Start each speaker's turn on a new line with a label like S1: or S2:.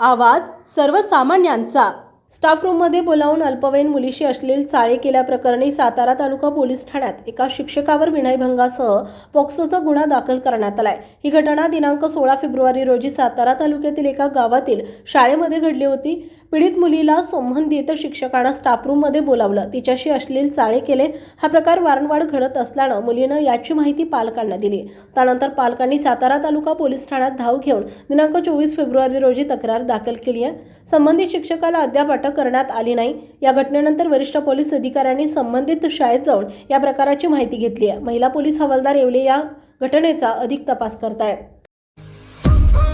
S1: आवाज सर्वसामान्यांचा. स्टाफ रूममध्ये बोलावून अल्पवयीन मुलीशी अश्लील चाळे केल्याप्रकरणी सातारा तालुका पोलीस ठाण्यात एका शिक्षकावर विनयभंगासह पोक्सोचा गुन्हा दाखल करण्यात आलाय. ही घटना दिनांक सोळा फेब्रुवारी रोजी सातारा तालुक्यातील एका गावातील शाळेमध्ये घडली होती. पीडित मुलीला संबंधित शिक्षकानं स्टाफ रूममध्ये बोलावलं. तिच्याशी अश्लील चाळे केले. हा प्रकार वारंवार घडत असल्यानं मुलीनं याची माहिती पालकांना दिली. त्यानंतर पालकांनी सातारा तालुका पोलीस ठाण्यात धाव घेऊन दिनांक चोवीस फेब्रुवारी रोजी तक्रार दाखल केली आहे. संबंधित शिक्षकाला अद्याप अटक करण्यात आली नाही. या घटनेनंतर वरिष्ठ पोलीस अधिकाऱ्यांनी संबंधित शाळेत जाऊन या प्रकाराची माहिती घेतली आहे. महिला पोलीस हवालदार येवले या घटनेचा अधिक तपास करतायत.